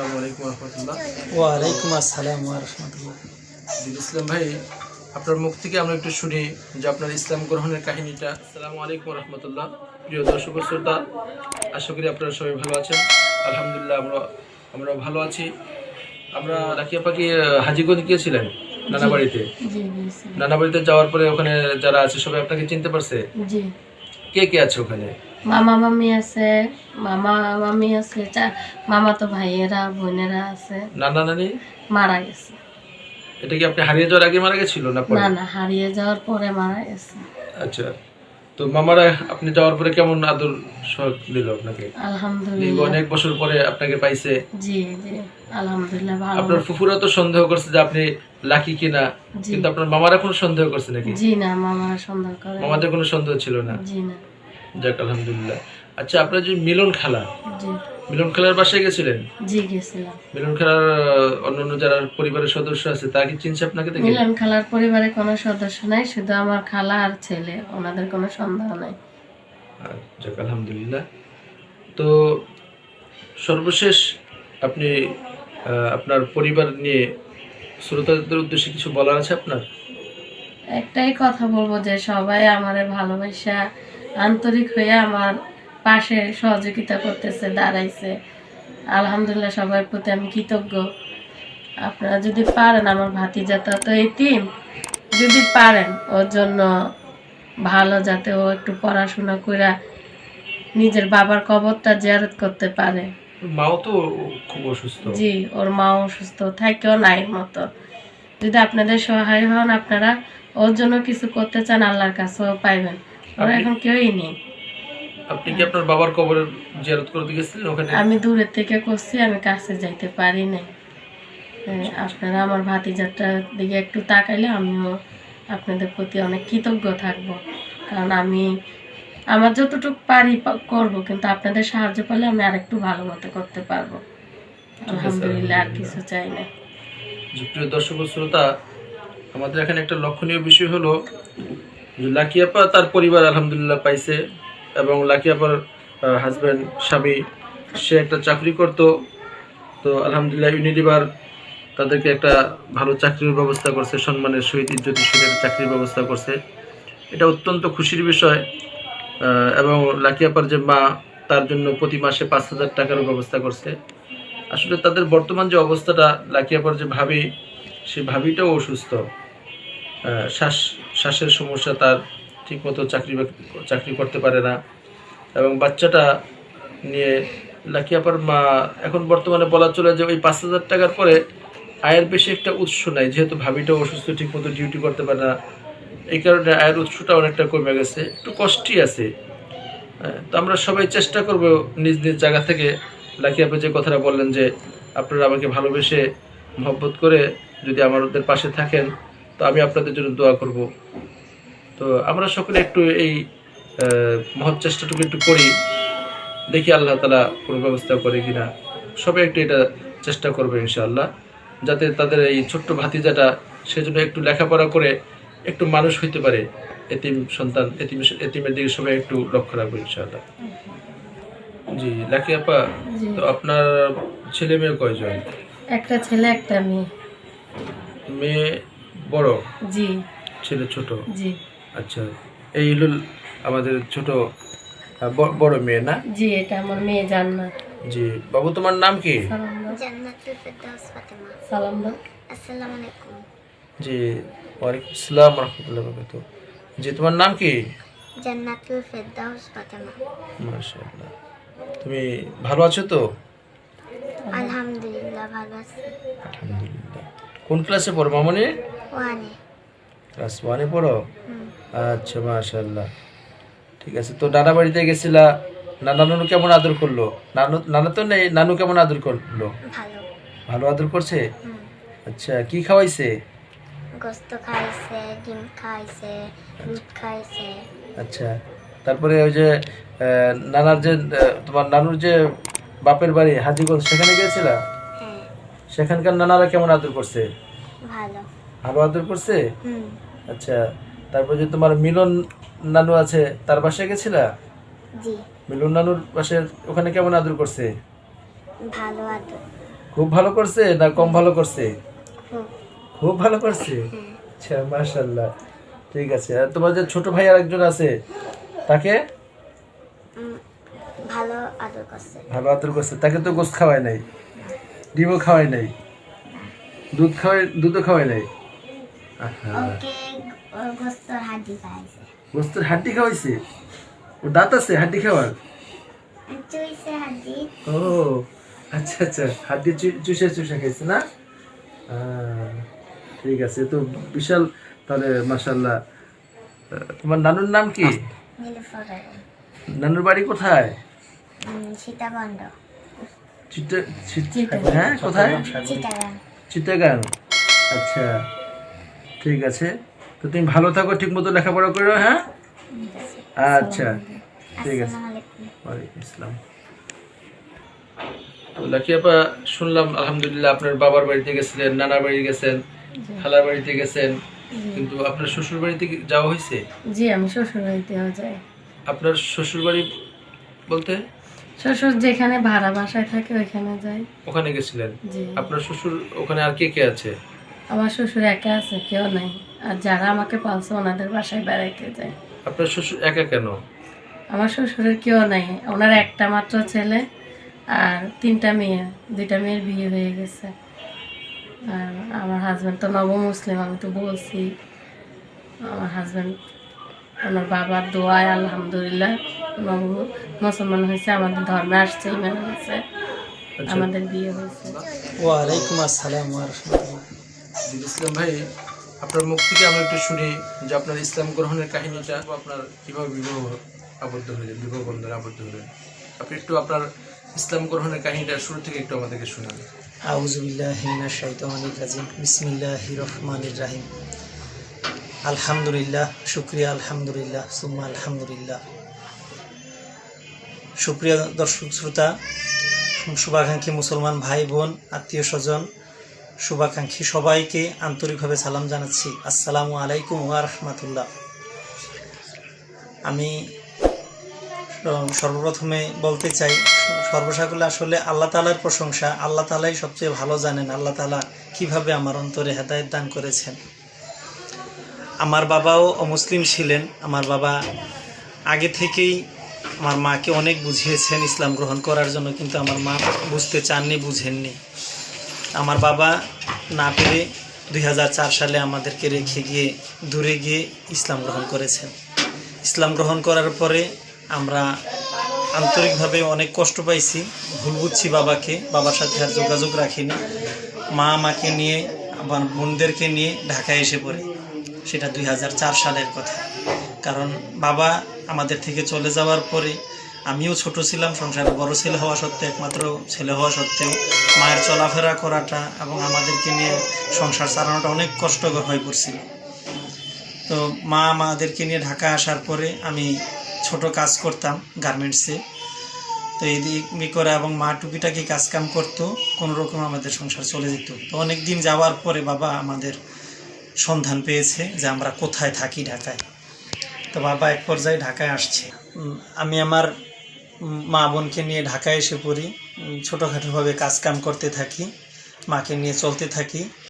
আসসালামু আলাইকুম রহমতুল্লাহ। ওয়ালাইকুম আসসালাম রহমতুল্লাহ। ইসলাম ভাই আপনার মুখ থেকে আমরা একটু শুনি যে আপনার ইসলাম গ্রহণের কাহিনীটা। আসসালামু আলাইকুম রহমতুল্লাহ। প্রিয় দর্শক শ্রোতা আশা করি আপনারা সবাই ভালো আছেন। আলহামদুলিল্লাহ আমরা আমরা ভালো আছি। আমরা রাখিয়া পাখি হাজিগঞ্জ গিয়েছিলেন নানা বাড়িতে নানা বাড়িতে যাওয়ার পরে ওখানে যারা আছে সবাই আপনাকে চিনতে পারছে? কে কে আছে ওখানে? মামা মামি আছে মামা মামি আছে মামা তো ভাইয়েরা বোনেরা আছে। নানা নানি? মারা গেছে। এটা কি আপনি হারিয়ে যাওয়ার আগে মারা গেছিল না পরে? না না হারিয়ে যাওয়ার পরে মারা গেছে। আচ্ছা তো মামারা আপনি যাওয়ার পরে কেমন আদর সহগ দিল আপনাকে? আলহামদুলিল্লাহ। অনেক বছর পরে আপনাকে পাইছে। জি জি আলহামদুলিল্লাহ ভালো। আপনার ফুফুরা তো সন্দেহ করছে যে আপনি লাকি কিনা কিন্তু আপনার মামারা কোনো সন্দেহ করছে নাকি? জি না মামা সন্দেহ করে মামাদের কোনো সন্দেহ ছিল না? জি না। যাক আলহামদুলিল্লাহ। আচ্ছা আপনার যে মিলন খালা জি। মিলন খালার বাসায় গেছিলেন? জি গেছিলাম। মিলন খালার অন্যান্য যারা পরিবারের সদস্য আছে তারা কি চিনছে আপনাকে দেখে? মিলন খালার পরিবারে কোনো সদস্য নাই শুধু আমার খালা আর ছেলে ওনাদের কোনো সন্দেহ নাই। যাক আলহামদুলিল্লাহ। তো সর্বশেষ আপনি আপনার পরিবার নিয়ে শ্রোতাদের উদ্দেশ্যে কিছু বলার আছে আপনার? একটাই কথা বলব যে সবাই আমাদের ভালোবাসা, আন্তরিক হয়ে আমার পাশে সহযোগিতা করতেছে, দাঁড়াইছে। আলহামদুলিল্লাহ সবার প্রতি আমি কৃতজ্ঞ। আপনারা যদি পারেন আমার ভাতিজাতা তো এতিম। যদি পারেন, ওর জন্য ভালো যাতে ও একটু পড়াশোনা করে নিজের বাবার কবরটা জিয়ারত করতে পারে। মাও তো খুব অসুস্থ। জি ওর মাও অসুস্থ থাকেও নাই মতো। যদি আপনাদের সহায় হন আপনারা ওর জন্য কিছু করতে চান আল্লাহর কাছেও পাইবেন। ওরা এখন কেউই নেই। আপনি কি আপনার বাবার কবরের জিয়ারত করতে গেছিলেন ওখানে? আমি দূরের থেকে করছি আমি কাছে যাইতে পারি নাই। হ্যাঁ, আপনারা আমার ভাতিজাটার দিকে একটু তাকাইলে আমিও আপনাদের প্রতি অনেক কৃতজ্ঞ থাকব। কারণ আমি আমার যতটুকু পারি করব কিন্তু আপনাদের সাহায্য পেলে আমি আরেকটু ভালো মতো করতে পারব। আলহামদুলিল্লাহ আর কিছু চাই না। প্রিয় দর্শক শ্রোতা আমাদের এখানে একটা লক্ষণীয় বিষয় হলো যে লাকিয়াপা তার পরিবার আলহামদুলিল্লাহ পাইছে এবং লাকিয়াপার হাজব্যান্ড স্বামী সে একটা চাকরি করত। তো আলহামদুলিল্লাহ ইউনিলিভার তাদেরকে একটা ভালো চাকরির ব্যবস্থা করছে সম্মানের সহিত ইজ্জতের সহিত চাকরির ব্যবস্থা করছে। এটা অত্যন্ত খুশির বিষয়। এবং লাকিয়াপার যে মা, তার জন্য প্রতি মাসে পাঁচ হাজার টাকারও ব্যবস্থা করছে। আসলে তাদের বর্তমান যে অবস্থাটা লাকিয়াপার যে ভাবি, সে ভাবিটাও অসুস্থ। শ্বাস, শ্বাসের সমস্যা তার ঠিকমতো চাকরি চাকরি করতে পারে না। এবং বাচ্চাটা নিয়ে লাকিয়াপার মা, এখন বর্তমানে বলা চলে যে ওই পাঁচ হাজার টাকার পরে আয়ের বেশি একটা উৎস নাই, যেহেতু ভাবিটাও অসুস্থ, ঠিকমতো ডিউটি করতে পারে না। এই কারণে আয়ের উৎসটা অনেকটা কমে গেছে একটু কষ্টই আছে। হ্যাঁ, তো আমরা সবাই চেষ্টা করব নিজ নিজ জায়গা থেকে। লাকি আপনি যে কথাটা বললেন যে আপনারা আমাকে ভালোবেসে মহব্বত করে যদি আমাদের পাশে থাকেন তো আমি আপনাদের জন্য দোয়া করব। তো আমরা সকলে একটু এই মহৎ চেষ্টাটুকু একটু করি। দেখি আল্লাহ তালা কোনো ব্যবস্থা করে কিনা। সবাই একটু এটা চেষ্টা করবে ইনশাআল্লাহ যাতে তাদের এই ছোট্ট ভাতিজাটা সেজন্য একটু লেখাপড়া করে একটু মানুষ হইতে পারে এতিম সন্তান এতিম এতিমের দিকে সবাই একটু লক্ষ্য রাখব ইনশাআল্লাহ। জি লাকি আপা তো আপনার ছেলে মেয়ে কয়জন? একটা ছেলে একটা মেয়ে। মেয়ে বড়? জি। ছেলে ছোট? জি। আচ্ছা এই হলো আমাদের ছোট বড় মেয়ে না? জি এটা আমার মেয়ে জান্নাত। জি বাবু তোমার নাম কি? জান্নাতুল ফেরদাউস ফাতেমা। সালাম দাও। আসসালামু আলাইকুম। জি ওয়ালাইকুম আসসালাম রহমতুল্লাহ বরকাত জি তোমার নাম কি? জান্নাতুল ফেরদাউস ফাতেমা। মাশাআল্লাহ। তুমি ভালো আছো তো? আলহামদুলিল্লাহ ভালো আছি। আলহামদুলিল্লাহ। কোন ক্লাসে পড়ো মামনি? ওয়ানে। ক্লাস ওয়ানে পড়ো? আচ্ছা মাশাআল্লাহ। ঠিক আছে তো নানা বাড়িতে গেছিলা নানা নানু কেমন আদর করল? নানু নানা তো নেই নানু কেমন আদর করল? ভালো। ভালো আদর করছে? আচ্ছা কি খাওয়াইছে? গোস্ত খাইছে ডিম খাইছে দুধ খাইছে আচ্ছা। তারপরে ওই যে নানার যে তোমার নানুর যে বাপের বাড়ি হাজিগঞ্জ সেখানে গিয়েছিলা? হ্যাঁ। সেখানকার নানারা কেমন আদর করছে? ভালো। ভালো আদর করছে? হুম। আচ্ছা তারপর যে তোমার মিলন নানু আছে তার বাসায় গেছিলা? জি। মিলন নানুর বাসায় ওখানে কেমন আদর করছে? ভালো আদর। খুব ভালো করছে না কম ভালো করছে? খুব। খুব ভালো করছে। আচ্ছা মাশাল্লাহ ঠিক আছে। আর তোমার যে ছোট ভাই আর একজন আছে তাকে? ভালো আদর করছে। ভালো আদর করছে। তাকে তো গোস্ত খাওয়ায় নাই ডিমও খাওয়ায় নাই দুধ খাওয়াই দুধও খাওয়ায় নাই? গোস্তর হাড্ডি খাওয়াইছে। ও দাঁত আছে হাড্ডি খাওয়ার? ও আচ্ছা আচ্ছা। হাড্ডি চুষে চুষে খাইছে না? ঠিক আছে তো বিশাল তাহলে মাসাল্লাহ তোমার নানুর নাম কি? নানুর বাড়ি কোথায়। হ্যাঁ কোথায়? চিটাগাং। চিটাগাং। আচ্ছা ঠিক আছে। তো তুমি ভালো থাকো ঠিক মতো লেখাপড়া করো হ্যাঁ? আচ্ছা ঠিক আছে। ওয়ালাইকুম আসসালাম লাকি আপা শুনলাম আলহামদুলিল্লাহ আপনার বাবার বাড়িতে গেছিলেন নানার বাড়ি গেছেন। খালার বাড়িতে গেছেন কিন্তু আপনার শ্বশুর বাড়িতে যাওয়া হয়েছে? জি আমি শ্বশুর বাড়িতেও যাই আপনার শ্বশুর বাড়ি বলতে? শ্বশুর যেখানে ভাড়া বাসায় থাকে ওইখানে যাই ওখানে গেছিলেন? আপনার শ্বশুর ওখানে আর কে কে আছে? আমার শ্বশুর একা আছে কেউ নাই। আর যারা আমাকে পালছে ওনাদের বাসায় বেড়াইতে যায়। আপনার শ্বশুর একা কেন? আমার শ্বশুরের কেউ নাই। ওনার একটা মাত্র ছেলে আর তিনটা মেয়ে দুইটা মেয়ের বিয়ে হয়ে গেছে। আর আমার হাজব্যান্ড তো নব মুসলিম আমি তো বলছি আমার হাজব্যান্ড আমার বাবার দোয়ায় আলহামদুলিল্লাহ নব মুসলমান হয়েছে আমাদের ধর্মে আসছে ইমান হয়েছে আচ্ছা। আমাদের বিয়ে হয়েছে। ওয়ালাইকুম আসসালাম ইসলাম ভাই আপনার মুখ থেকে আমরা একটু শুনি যে আপনার ইসলাম গ্রহণের কাহিনীটা আপনার কীভাবে বিবাহ আবদ্ধ হলেন বিবাহ বন্ধনে আবদ্ধ হলেন। আপনি একটু আপনার ইসলাম গ্রহণের কাহিনীটা শুরু থেকে একটু আমাদেরকে শোনান। আলহামদুলিল্লাহ, শুক্রিয়া, আলহামদুলিল্লাহ আলহামদুলিল্লাহ। দর্শক শুভাকাঙ্ক্ষী মুসলমান ভাই, বোন, আত্মীয় স্বজন, শুভাকাঙ্ক্ষী সবাইকে আন্তরিকভাবে সালাম জানাচ্ছি। আসসালামু আলাইকুম ওয়া রাহমাতুল্লাহ। আমি সর্বপ্রথমে বলতে চাই সর্বসাকুলে আসলে আল্লাহ তালার প্রশংসা, আল্লাহ তালাই সবচেয়ে ভালো জানেন আল্লাহ তালা কীভাবে আমার অন্তরে হেদায়ত দান করেছেন। আমার বাবাও অমুসলিম ছিলেন, আমার বাবা আগে থেকেই আমার মাকে অনেক বুঝিয়েছেন ইসলাম গ্রহণ করার জন্য, কিন্তু আমার মা বুঝতে চাননি, বুঝেননি। আমার বাবা না পেরে দুই হাজার চার সালে আমাদেরকে রেখে গিয়ে দূরে গিয়ে ইসলাম গ্রহণ করেছেন। ইসলাম গ্রহণ করার পরে আমরা আন্তরিকভাবে অনেক কষ্ট পাইছি। ভুল বুঝছি বাবাকে। বাবার সাথে আর যোগাযোগ রাখিনি। মা মাকে নিয়ে, আমার বোনদেরকে নিয়ে ঢাকায় এসে পড়ে। সেটা দুই হাজার চার সালের কথা। কারণ বাবা আমাদের থেকে চলে যাওয়ার পরে আমিও ছোট ছিলাম, সংসারে বড় ছেলে হওয়া সত্ত্বেও, একমাত্র ছেলে হওয়া সত্ত্বেও মায়ের চলাফেরা করাটা এবং আমাদেরকে নিয়ে সংসার চালানোটা অনেক কষ্টকর হয়ে পড়ছিল। তো মা আমাদেরকে নিয়ে ঢাকা আসার পরে আমি ছোট কাজ করতাম গার্মেন্টসে তো এই দিক করে এবং মা টুকিটাকি কাজ কাম করতো, কোনো রকম আমাদের সংসার চলে যেত। তো অনেক দিন যাওয়ার পরে বাবা আমাদের সন্ধান পেয়েছে যে আমরা কোথায় থাকি ঢাকায়। তো বাবা এক পর্যায়ে ঢাকায় আসছে। আমি আমার মা বোনকে নিয়ে ঢাকায় এসে পড়ি। ছোটোখাটোভাবে কাজ কাম করতে থাকি, মাকে নিয়ে চলতে থাকি।